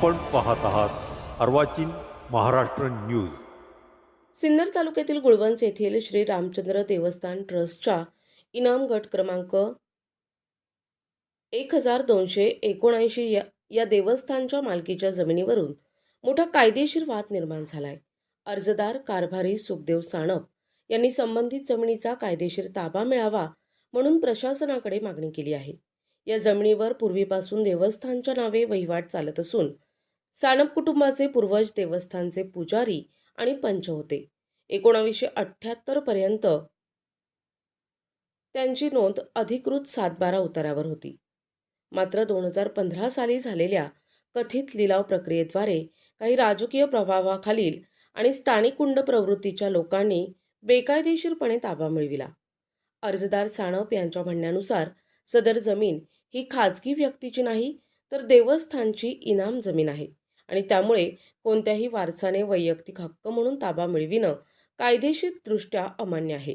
आपण पाहत आहात अर्वाचीन महाराष्ट्र न्यूज. सिन्नर तालुक्यातील गुळवंच येथील श्री रामचंद्र देवस्थान ट्रस्टच्या इनाम गट क्रमांक एक हजार दोनशे एकोणऐंशी या या देवस्थानच्या मालकीच्या जमिनीवरून मोठा कायदेशीर वाद निर्माण झालाय. अर्जदार कारभारी सुखदेव साणप यांनी संबंधित जमिनीचा कायदेशीर ताबा मिळावा म्हणून प्रशासनाकडे मागणी केली आहे. या जमिनीवर पूर्वीपासून देवस्थानच्या नावे वहिवाट चालत असून साणप कुटुंबाचे पूर्वज देवस्थानचे पुजारी आणि पंच होते. एकोणावीसशे अठ्ठ्याहत्तर पर्यंत त्यांची नोंद अधिकृत सातबारा उतारावर होती. मात्र दोन हजार पंधरा साली झालेल्या कथित लिलाव प्रक्रियेद्वारे काही राजकीय प्रभावाखालील आणि स्थानिक कुंड प्रवृत्तीच्या लोकांनी बेकायदेशीरपणे ताबा मिळविला. अर्जदार साणप यांच्या म्हणण्यानुसार सदर जमीन ही खाजगी व्यक्तीची नाही तर देवस्थानची इनाम जमीन आहे. आणि त्यामुळे कोणत्याही वारसाने वैयक्तिक हक्क म्हणून ताबा मिळविणं कायदेशीरदृष्ट्या अमान्य आहे.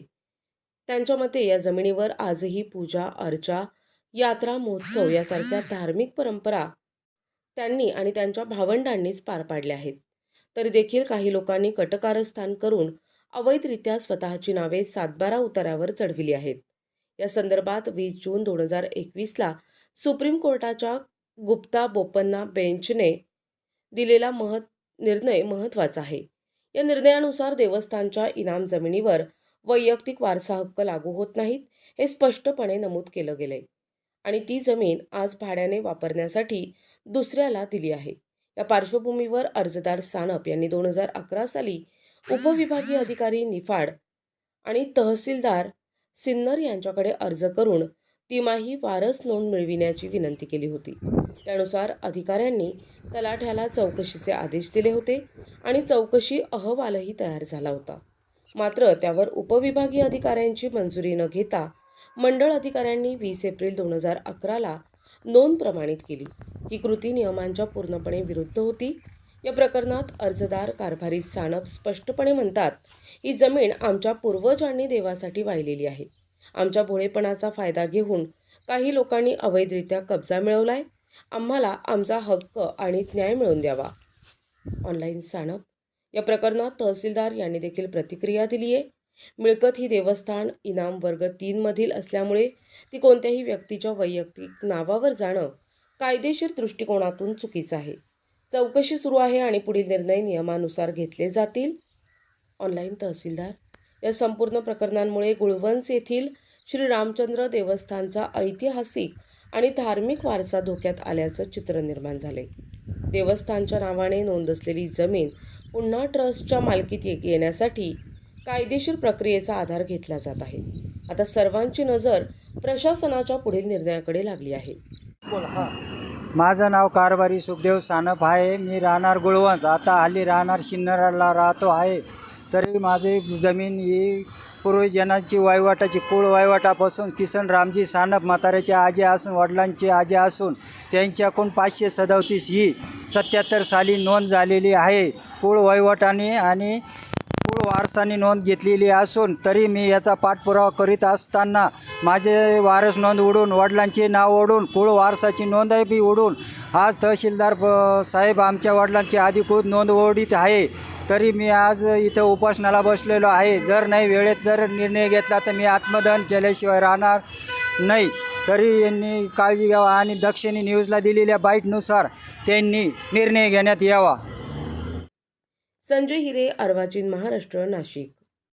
त्यांच्या मते या जमिनीवर आजही पूजा अर्चा यात्रा महोत्सव यासारख्या धार्मिक परंपरा त्यांनी आणि त्यांच्या भावंडांनीच पार पाडल्या आहेत. तरी देखील काही लोकांनी कटकारस्थान करून अवैधरित्या स्वतःची नावे सातबारा उतारावर चढविली आहेत. या संदर्भात वीस जून दोन हजार एकवीसला सुप्रीम कोर्टाच्या गुप्ता बोपन्ना बेंचने दिलेला महत् निर्णय महत्त्वाचा आहे. या निर्णयानुसार देवस्थानच्या इनाम जमिनीवर वैयक्तिक वारसा हक्क लागू होत नाहीत हे स्पष्टपणे नमूद केलं गेलंय. आणि ती जमीन आज भाड्याने वापरण्यासाठी दुसऱ्याला दिली आहे. या पार्श्वभूमीवर अर्जदार सानप यांनी दोन हजार अकरा साली उपविभागीय अधिकारी निफाड आणि तहसीलदार सिन्नर यांच्याकडे अर्ज करून तिमाही वारस नोंद मिळविण्याची विनंती केली होती. त्यानुसार अधिकाऱ्यांनी तलाठ्याला चौकशीचे आदेश दिले होते आणि चौकशी अहवालही तयार झाला होता. मात्र त्यावर उपविभागीय अधिकाऱ्यांची मंजुरी न घेता मंडळ अधिकाऱ्यांनी वीस एप्रिल दोन हजार अकराला नोंद प्रमाणित केली. ही कृती नियमांच्या पूर्णपणे विरुद्ध होती. या प्रकरणात अर्जदार कारभारी सानप स्पष्टपणे म्हणतात ही जमीन आमच्या पूर्वजांनी देवासाठी वाहिलेली आहे. आमच्या भोळेपणाचा फायदा घेऊन काही लोकांनी अवैधरित्या कब्जा मिळवलाय. आम्हाला आमचा हक्क आणि न्याय मिळवून द्यावा. ऑनलाईन सानप. या प्रकरणात तहसीलदार यांनी देखील प्रतिक्रिया दिली आहे. मिळकत ही देवस्थान इनाम वर्ग तीनमधील असल्यामुळे ती कोणत्याही व्यक्तीच्या वैयक्तिक नावावर जाणं कायदेशीर दृष्टिकोनातून चुकीचं आहे. चौकशी सुरू आहे आणि पुढील निर्णय नियमानुसार घेतले जातील. ऑनलाईन तहसीलदार. या संपूर्ण प्रकरणांमुळे गुळवंच येथील श्री रामचंद्र देवस्थानचा ऐतिहासिक आणि धार्मिक वारसा धोक्यात आल्याचं चित्र निर्माण झाले. देवस्थानच्या नावाने नोंद असलेली जमीन पुन्हा ट्रस्टच्या मालकीत येण्यासाठी कायदेशीर प्रक्रियेचा आधार घेतला जात आहे. आता सर्वांची नजर प्रशासनाच्या पुढील निर्णयाकडे लागली आहे. माझं नाव कारभारी सुखदेव सानप आहे. मी राहणार गुळवंच आता हल्ली राहणार शिन्नरला राहतो आहे. तरी माझे जमीन ही पूर्वजनांची वायवाटाची कुळ वायवाटापासून किसन रामजी सानप म्हाताऱ्याचे आजे असून वडिलांचे आजे असून त्यांच्याकडून पाचशे सदतीस ही सत्याहत्तर साली नोंद झालेली आहे. कुळ वहिवाटाने आणि कुळ वारसाने नोंद घेतलेली असून तरी मी याचा पाठपुरावा करीत असताना माझे वारस नोंद उडून वडिलांचे नाव ओढून कुळ वारसाची नोंदही बी उडून आज तहसीलदार साहेब आमच्या वडिलांची अधिकृत नोंद ओढीत आहे. तरी मी आज इथं उपासनाला बसलेलो आहे. जर नाही वेळेत जर निर्णय घेतला तर मी आत्मदहन केल्याशिवाय राहणार नाही. तरी यांनी काळजी घ्यावा आणि दक्षिणी न्यूजला दिलेल्या बाईटनुसार त्यांनी निर्णय घेण्यात यावा. संजय हिरे अर्वाचीन महाराष्ट्र नाशिक.